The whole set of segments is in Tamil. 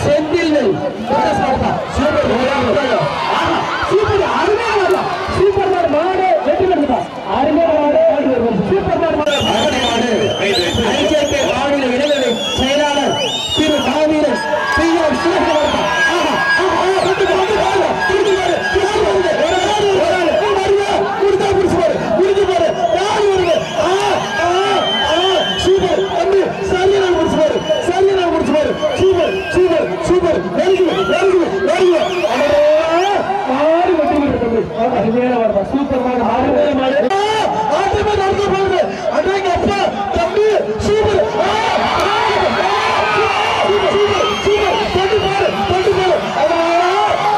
செந்தில் சூப்பர் அருமையான மாடு. சூப்பர் மாடு மாடு வெற்றி பெறுதா அருமையான மாடு சூப்பர் மாடு மாடு அருமை மாடு ஐஜேகே மாநில இளைஞரணி செயலாளர் திரு மாவீரன் பி எம் சிவகுமார் ஆஹா ஆஹா வெற்றி பெறுது பாரு திருப்பி பாரு திருப்பி வருது ஒரு ஆள் ஒரு ஆள் நீ வருவா முடிஞ்சா முடிச்சு பாரு முடிஞ்சு பாரு யார் வருது ஆ ஆ ஆ சூப்பர் தம்பி சரியான முடிச்சு பாரு சரியான முடிச்சு பாரு super super super very good very good very good மாடு வெட்டி விட்டு தம்பி அருமையான மாடு சூப்பர் மாடு அருமையான மாடு ஆட்டமே நடந்து போகுது அன்றைக்கு அப்பா தம்பி சூப்பர் ஆ, ஆ, ஆ, சூப்பர் சூப்பர் சூப்பர் தொட்டு பாரு தொட்டு பாரு ஆ,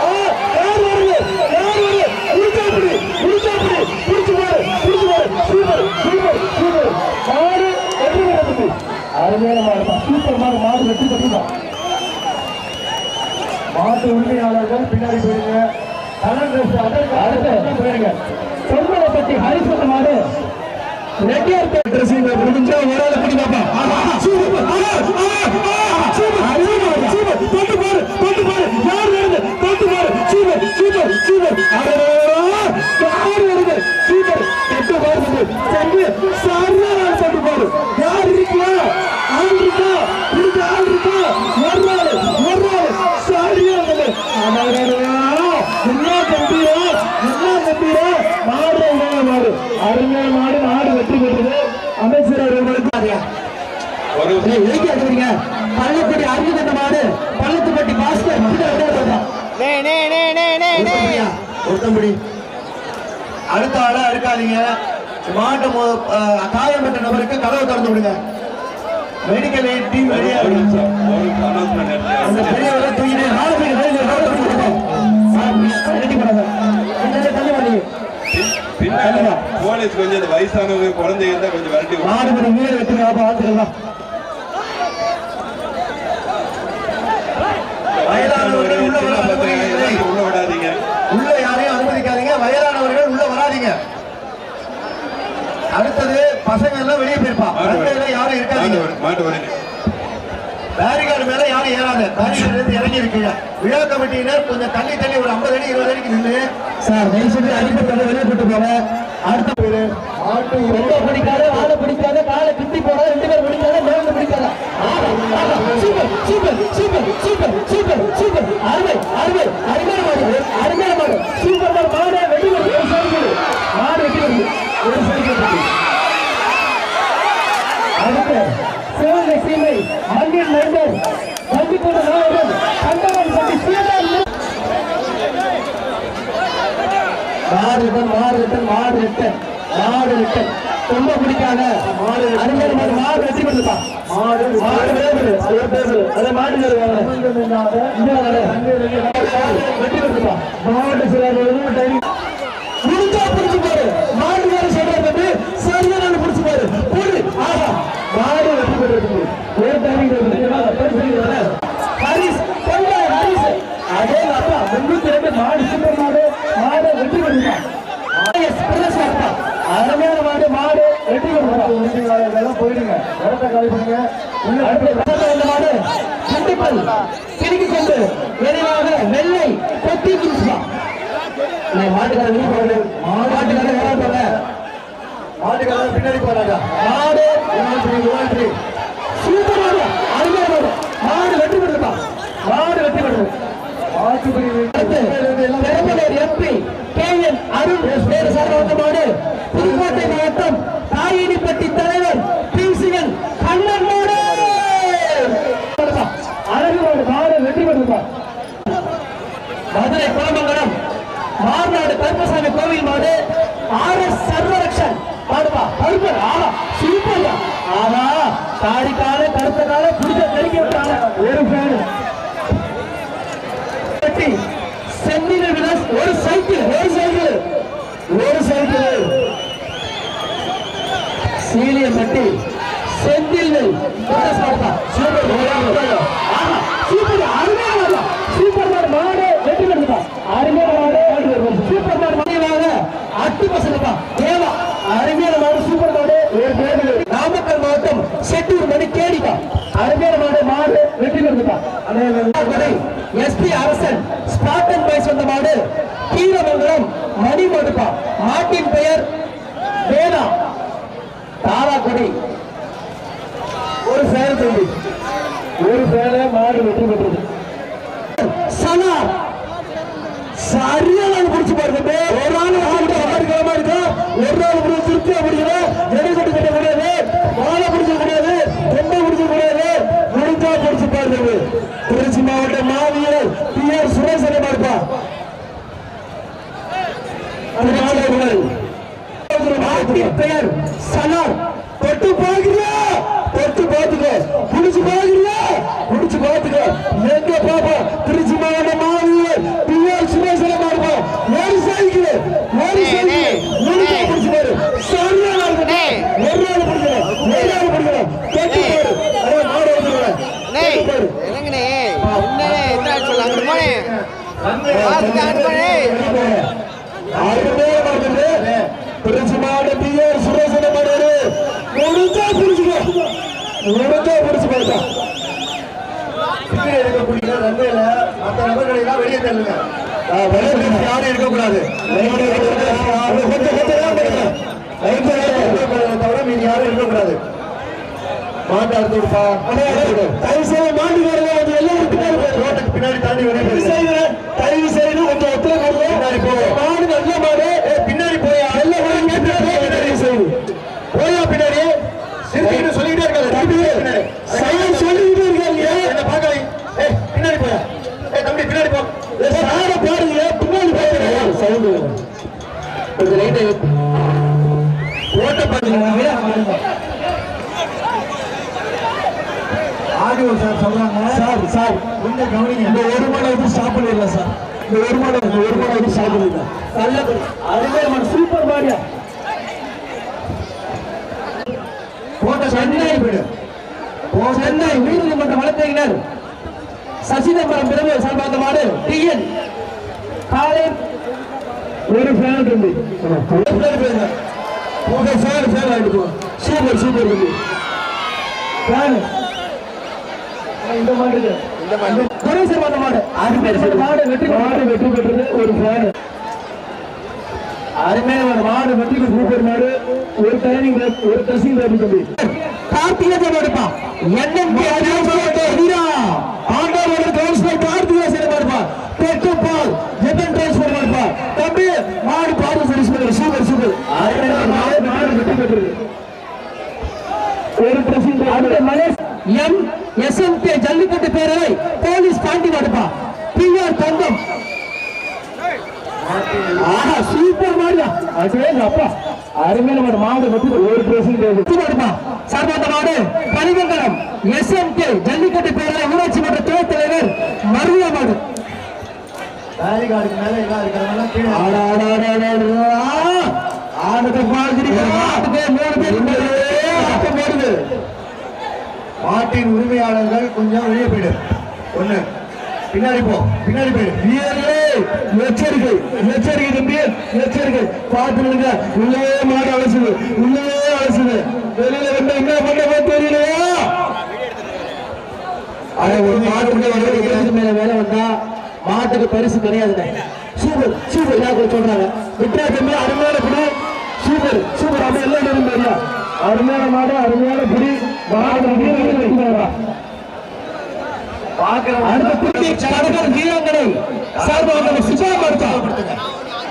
ஆ, யார் வருது யார் வருது முடிச்சா அப்படி முடிச்சா அப்படி முடிச்சு பாரு முடிச்சு பாரு சூப்பர் சூப்பர் சூப்பர் மாடு வெற்றி பெற தம்பி அருமையான மாடு சூப்பர் மாடு வெற்றி பெற்றுதான் மாட்டு உரிமையாளர்கள் பின்னாடி போயிருங்க. தொங்கலப்பட்டி ஹரிசன மாடு. ரெட்டியார் ட்ரெஸ்ஸிங் முடிஞ்சா ஒரு ஆள் பிடி பாப்பா சூப்பர் சூப்பர் தொட்டு பாரு தொட்டு பாரு யார் தொட்டு பாரு சூப்பர் சூப்பர் சூப்பர் யார் வருது சூப்பர் தொட்டு பாரு சரி சரியான ஆள் தொட்டு பாரு யார் இருக்கா ஆள் இருக்கா இருக்க ஆள் இருக்கா ஒரு ஆள் ஒரு ஆள் சரியான என்ன தம்பியா என்ன தம்பியா மாடு அருமையான மாடு அருமையான மாடு மாடு வெற்றி பெற்றது. அமைச்சர் அவர்களுக்கு பள்ளப்பட்டி அறிவுகண்ட மாடு பள்ளத்துப்பட்டி பாஸ்கர் நே நே நே நே நே நே. ஒருத்தம்படி அடுத்த ஆளா இருக்காதீங்க. மாட்டை காயப்பட்ட நபருக்கு கதவை திறந்து விடுங்க. மெடிக்கல் எய்ட் டீம் எடுத்து பெரியவரை தூக்கிட்டு போலீஸ் கொஞ்சம் இந்த வயசானவங்க குழந்தைங்க இருந்தா கொஞ்சம் விரட்டி மணி வீடு வெட்டுங்க அப்ப வயதானவர்கள் உள்ள வர அனுமதிக்கவில்லை. எல்லாத்தையும் உள்ள விடாதீங்க உள்ள யாரையும் அனுமதிக்காதீங்க வயதானவர்கள் உள்ள வராதீங்க அடுத்தது பசங்க எல்லாம் வெளியே போயிருப்பா வண்டியில யாரும் மாட்டு இருக்காதீங்க வரு- மாட்டு வருங்க பேரிகார்டு மேல யாரும் பேரிகார்டு இருந்து இறங்கி இருக்கீங்க விழா கமிட்டியினர் கொஞ்சம் தள்ளி தள்ளி ஒரு ஐம்பது அடி இருபது அடிக்கு நின்று சார் தயவு செஞ்சு அடிப்பட்டு வெளியே போட்டு போங்க. அடுத்த பேரு ஆட்டு ரொம்ப பிடிக்காத ஆளை பிடிக்காத காலை கிட்டி போடாத ரெண்டு பேரும் பிடிக்காத நேரம் பிடிக்காத. Super super super super super super. அருமை அருமை அருமையான மாடு அருமையான மாடு. சூப்பர் மாடு வெட்டி ஒரு சைக்கிள் மாடு வெட்டி ஒரு சைக்கிள் அடுத்து சிவகங்கை சீமை மண்ணில் மைந்தர் கல்விக்கூட நாயகன் கண்டவன் பட்டி சீமான் மாடு ரிட்டன் மாடு ரிட்டன் மாடு ரிட்டன் மாடு ரிட்டன் ரொம்ப பிடிக்காத மாடு அருமையான மாடு மாடு வெற்றி பெற்றுப்பா மாடு மாடு வேறு அது பேரு அதே மாடு வெற்றி பெற்றுப்பா மாடு சில டைம் முடிஞ்சா பிடிச்சு பாரு மாடு வேற சொல்ற தம்பி சரியா நான் பிடிச்சு பாரு போடு. ஆஹா. மாடு வெற்றி பெற்றது ஒரு டைமிங் ஹரிஸ் கொள்ள ஹரிஸ் அதே அப்பா முன்னூத்தி ரெண்டு மாடு சூப்பர் மாடு மாடு வெற்றி பெற்றுதான் அருமையான மாடு மாடு வெற்றி போயிடுங்க. இடத்த காலி பண்ணுங்க. வந்த மாடு திண்டுக்கல் திருக்கி கொண்டு விரைவாக வெள்ளை கொத்தி கிருஷ்ணா மாட்டுக்காரர் வெளியே மாட்டுக்காரர் மாட்டுக்காரர் பின்னாடி போறாங்க மாடு யுவன்ட்ரி சூப்பர் மாடு அருமையான மாடு மாடு வெற்றி பெறுதா மாடு வெற்றி பெறுது Perambalur MP K N Arun வேறு சார்ந்த புதுக்கோட்டை மாவட்டம் தாயினிப்பட்டி தலைவர் பிசிஎன் கண்ணன் அழகு மாடு வெற்றி பெறுதா மதுரை குளமங்கலம் மார்நாடு கருப்பசாமி கோவில் மாடு ஆர் எஸ் சர்வர பாடுவா கருப்பர் ஆஹா சூப்பர் ஆனா தாடி கால கருத்த கால புடிச்ச தெளிக்க விட்டாங்க ஒரு ஃபேன் வெட்டி செந்தில விலாஸ் ஒரு சைக்கிள் ஒரு சைக்கிள் ஒரு சைக்கிள். சீலியம் பட்டி செந்தில் சூப்பர் ஆஹா சூப்பர் அருமையான சூப்பர் மாடு மாடு வெற்றி பெறுதா அருமையான மாடு சூப்பர் மாடு மனைவாக அட்டு பசங்கப்பா தேவா அருமையான மாடு சூப்பர் மாடு நாமக்கல் மாவட்டம் செட்டூர் மணி கேடிப்பா. அருமையான மாடு மாடு வெற்றி பெறுதா எஸ்பி அரசன் ஸ்பாட்டன் பை சொந்த மாடு. கீரமங்கலம் மணி மடுப்பா மாட்டின் பெயர் வேதா தாராக்குடி. ஒரு சேர தம்பி. ஒரு சேர மாடு வெற்றி பெற்றது. சனா சரியா நாள் பிடிச்சு பாருங்க. ஒரு ஆண்டு ஆடுகளமா இருக்கா ஒரு நாள் பிடிச்சி திருப்தியா பிடிக்கல எடை கொண்டு கட்ட முடியாது மாலை பிடிச்ச முடியாது கொண்டை பிடிச்ச முடியாது முடிஞ்சா பிடிச்சு பாருங்க திருச்சி மாவட்ட மாவீரர் பி ஆர் சுரேசனை பார்ப்பா அந்த மாணவர்கள் ஆட்டின் பெயர் சலார். தொட்டு பாக்குறியா தொட்டு போத்துக்கோ புடிச்சு பாக்குறியா புடிச்சு போத்துக்கோ எங்க பாப்பா? திருச்சி மாவட்டமா மாவீரர் பி ஆர் சுரேசனை பார்ப்பா ஒரு சைக்கிள் ஒரு சைக்கிள் முடிஞ்சா புடிச்சு பாரு சரியா இருக்கு ஒரு நாள் பிடிக்கல ஒரு நாள் பிடிக்கல தொட்டு பாரு அதே மாடு வந்துருவேன் டேய் தொட்டு பாரு என்னங்கண்ணே என்னண்ணே என்ன சொல்ல அங்கிட்டு போனே பார்த்துட்டு அங்கிட்டு போனே திருச்சி மாவட்டம் பி ஆர் சுரேசன மாடு முடிஞ்சா புடிச்சுக்கோ முடிஞ்சா புடிச்சு பார்த்தா இருக்கக்கூடிய ரன்வேல மற்ற நபர்களை எல்லாம் வெளியே தள்ளுங்க. யாரும் இருக்கக்கூடாது. தவிர மீதி யாரும் இருக்கக்கூடாது. மாட்டு அறுத்து விடுப்பா போயிடும் ரோட்டுக்கு பின்னாடி தாண்டி வெளியே தயவு போயிடுங்க. செய்து தயவு செய்து கொஞ்சம் ஒத்துழைப்பு பின்னாடி போ. மாடு நல்ல மாடு ஏய், பின்னாடி போய் நல்ல மாடு கேட்டு தயவு செய்து போயா பின்னாடி சிரிச்சுக்கிட்டு சொல்லிக்கிட்டே இருக்காது தம்பி பின்னாடி சைலன் சொல்லிக்கிட்டே இருக்காங்க என்ன பார்க்கலை ஏய் பின்னாடி போயா ஏய் தம்பி பின்னாடி போ சார பாருங்க பின்னாடி பாருங்க சவுண்டு கொஞ்சம் லைட்டா ஓட்ட பாருங்க ஆடியோ சார் சொல்றாங்க. Sir sir. கொஞ்சம் கவனிங்க. இந்த ஒரு மாடை வந்து ஸ்டாப் பண்ணிடலாம் சார். இந்த ஒரு இந்த ஒரு மாடை வந்து ஸ்டாப் பண்ணிடலாம் நல்ல அதுவே நம்ம சூப்பர் மாடியா போட்ட சென்னை. போயிடு சென்னை. உயர்நீதிமன்ற வழக்கறிஞர் சசிதம்பரம் பிறகு சார்பாக மாடு டிஎன் காலை ஒரு தம்பி உங்க ஃபேன் ஃபேன் ஆயிட்டு போ. சூப்பர் சூப்பர் தம்பி ஃபேன் இந்த மாடு இந்த மாதிரி குரேசர் வந்த மாடு. அருமையான மாடு வெற்றி மாடு வெற்றி பெற்றது ஒரு ஃபேன் அருமையான மாடு. வெற்றி பெற்ற சூப்பர் மாடு. ஒரு டைனிங் ஒரு ட்ரெஸ்ஸிங் டேபிள் தம்பி. கார்த்திகேயன் எடுப்பா என்எம்பி அரியாசோட ஹீரா ஆண்டவரோட கவுன்சிலர் கார்த்திகேயன் எடுப்பா பெட்டு பால் எதன் டிரான்ஸ்பர் எடுப்பா தம்பி மாடு பாடு சர்வீஸ் பண்ணு சூப்பர் சூப்பர் அருமையான மாடு மாடு வெற்றி பெற்றது ஒரு ட்ரெஸ்ஸிங் அடுத்த மலேஷ் எம் எஸ்எம்கே ஜல்லிக்கட்டு பேரவை போலீஸ் பாண்டி மாடுப்பா பிஆர் தங்கம். ஆஹா சூப்பர் மாடுடா. அதே அப்பா அருமையான மாடு மாடு வெற்றி ஒரு ட்ரெஸ்ஸிங் மாடுப்பா. சார்பாட்ட மாடு பனிமங்கலம் எஸ்எம்கே ஜல்லிக்கட்டு பேரவை ஊராட்சி மன்ற துணைத் தலைவர் மருவியா மாடு. வேலை கார்டுக்கு மேல மாட்டின் உரிமையாளர்கள் கொஞ்சம் வெளியே போயிடு. ஒண்ணு. பின்னாடி போ. பின்னாடி போயிடு. வீரர்களே எச்சரிக்கை. எச்சரிக்கை தம்பி எச்சரிக்கை. பார்த்து விடுங்க உள்ளே மாடு அலசுது. உள்ளே அலசுது. வெளியில வந்து என்ன பண்ண போய் தெரியலையா? அட ஒரு மாட்டு ஒரு மேல வேலை வந்தா மாட்டுக்கு பரிசு கிடையாதுங்க சூப்பர் சூப்பர். யாருக்கு சொல்றாங்க. விட்டா தம்பி அருமையான புடி சூப்பர் சூப்பர். அப்படி எல்லாம் நேரம் தெரியா அருமையான மாடு அருமையான புடி மாடு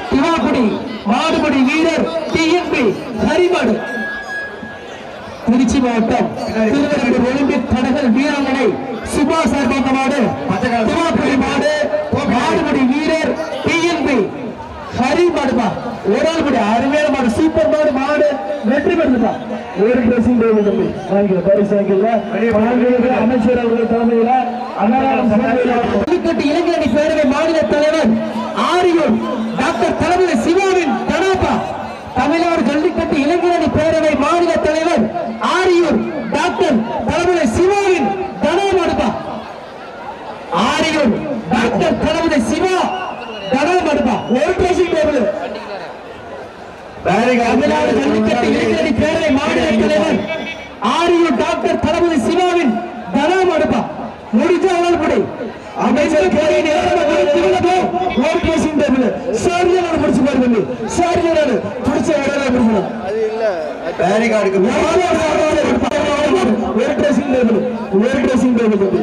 திவாக்குடி மாடுபடி வீரர் டிஎன்பி ஹரிமாடு திருச்சி மாவட்டம் திருவள்ளூர் ஒலிம்பிக் தடகள் வீராங்கனை சுபா சார்பாக மாடு திவாக்குடி மாடு மாடுபடி வீரர் ஹரி மாடுபா ஒரு ஆள் படி. அருமையான மாடு. சூப்பர் மாடு மாடு. வெற்றி பெற்றுப்பா ஒரு ட்ரெஸ்ஸிங் டேபிள் தம்பி வாங்கிக்கல பரிசு வாங்கிக்கல அமைச்சர் அவர்கள் தலைமையில ஜல்லிக்கட்டு இளைஞரணி பேரவை மாநில தலைவர் ஆரியூர் டாக்டர் தளபதி சிவாவின் கடாப்பா தமிழ்நாடு ஜல்லிக்கட்டு இளைஞரணி பேரவை மாநில தலைவர் ஆரியூர் டாக்டர் தளபதி சிவாவின் கடாமாடுப்பா ஆரியூர் டாக்டர் தளபதி சிவா ஒரு ட்ரெஸ்ஸிங் டேபிள் தமிழ்நாடு ஜல்லிக்கட்டு இளைஞரணி பேரவை மாநில தலைவர் ஆரியூர் டாக்டர் தளபதி சிவாவின் கடாமாடுப்பா முடிஞ்சவங்க ஒரு ட்ரெஸ்ஸிங் டேபிள் சரியான பிடிச்சு பாருங்க சரியான பிடிச்ச இடம் இல்ல பேரிகார்டுக்கு ஒரு ட்ரெஸ்ஸிங் டேபிள் ஒரு ட்ரெஸ்ஸிங் டேபிள் தம்பி.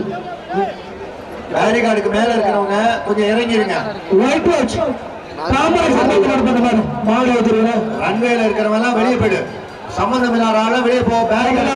பேரிகார்டுக்கு மேல இருக்கிறவங்க கொஞ்சம் இறங்கிருங்க. ஒயிட் வாட்ச் காமராஜ் இருக்கிறவங்க எல்லாம் வெளியே போயிடு. சம்பந்தம் இல்லாத வெளியே போ பேரிகார்டு